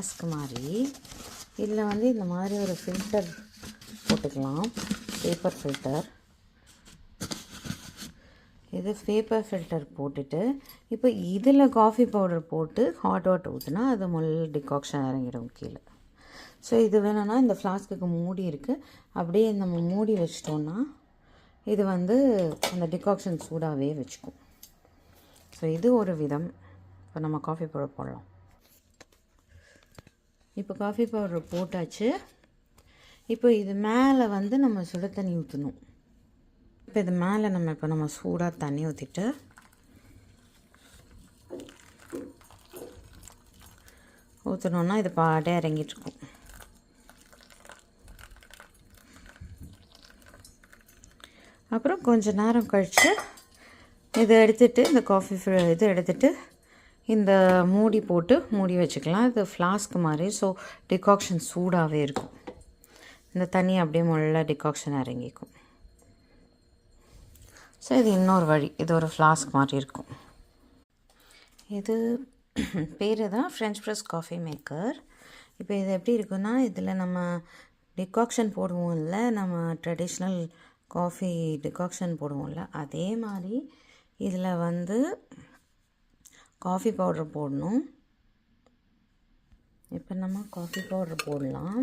Flask மாதிரி. இதில் வந்து இந்த மாதிரி ஒரு ஃபில்டர் போட்டுக்கலாம். பேப்பர் ஃபில்டர் இது பேப்பர் ஃபில்டர் போட்டுட்டு இப்போ இதில் காஃபி பவுடர் போட்டு ஹாட் வாட்டர் ஊற்றினா அது முதல்ல டிகாக்ஷன் இறங்கிடும் கீழே. ஸோ இது வேணும்னா இந்த ஃப்ளாஸ்க்குக்கு மூடி இருக்குது அப்படியே நம்ம மூடி வச்சிட்டோன்னா இது வந்து அந்த டிகாக்ஷன் சூடாகவே வச்சுக்கும். ஸோ இது ஒரு விதம். இப்போ நம்ம காஃபி பவுடர் போடலாம். இப்போ காஃபி பவுடர் போட்டாச்சு. இப்போ இது மேலே வந்து நம்ம சுட தண்ணி ஊற்றணும் இப்போ இது மேலே நம்ம இப்போ நம்ம சூடாக தண்ணி ஊற்றிட்டு ஊற்றணுன்னா இது பாட்டே இறங்கிட்டுருக்கும் அப்புறம் கொஞ்ச நேரம் கழித்து இதை எடுத்துகிட்டு இந்த காஃபி இது எடுத்துகிட்டு இந்த மூடி போட்டு மூடி வச்சுக்கலாம். இது ஃப்ளாஸ்க் மாதிரி. ஸோ டிகாக்ஷன் சூடாகவே இருக்கும். இந்த தண்ணி அப்படியே முள்ள டிகாக்ஷன் இறங்கிக்கும். ஸோ இது இன்னொரு வழி. இது ஒரு ஃப்ளாஸ்க் மாதிரி இருக்கும். இது பேர் தான் ஃப்ரெஞ்ச் ப்ரெஸ் காஃபி மேக்கர் இப்போ இது எப்படி இருக்குன்னா இதில் நம்ம டிகாக்ஷன் போடுவோம்ல. நம்ம ட்ரெடிஷ்னல் காஃபி டிகாக்ஷன் போடுவோம்ல. அதே மாதிரி இதில் வந்து காஃபி பவுடர் போடணும். இப்போ நம்ம காஃபி பவுடர் போடலாம்.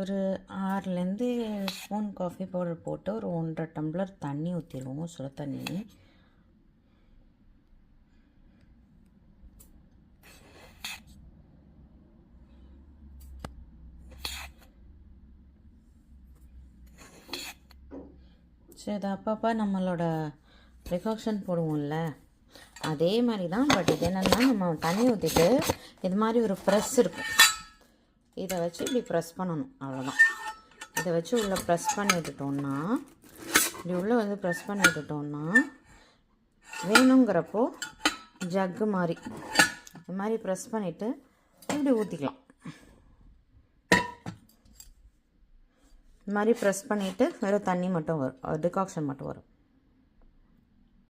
ஒரு ஆறுலேருந்து ஸ்பூன் காஃபி பவுடர் போட்டு ஒரு ஒன்றரை டம்ளர் தண்ணி ஊற்றிடுவோம் சுட தண்ணி. சரி இது அப்பப்போ நம்மளோட ப்ரிகாக்ஷன் போடுவோம்ல. அதே மாதிரி தான் பட் இது என்னென்னா நம்ம தண்ணி ஊற்றிட்டு இது மாதிரி ஒரு ப்ரெஸ் இருக்கும். இதை வச்சு இப்படி ப்ரெஸ் பண்ணணும் அவ்வளோதான் இதை வச்சு உள்ளே ப்ரெஸ் பண்ணி விட்டுட்டோம்னா இப்படி உள்ளே வந்து ப்ரெஸ் பண்ணி விட்டுட்டோம்னா வேணுங்கிறப்போ ஜக்கு மாதிரி இது மாதிரி ப்ரெஸ் பண்ணிவிட்டு இப்படி ஊற்றிக்கலாம் இது மாதிரி ப்ரெஸ் பண்ணிவிட்டு வெறும் தண்ணி மட்டும் வரும் டிகாக்ஷன் மட்டும் வரும்.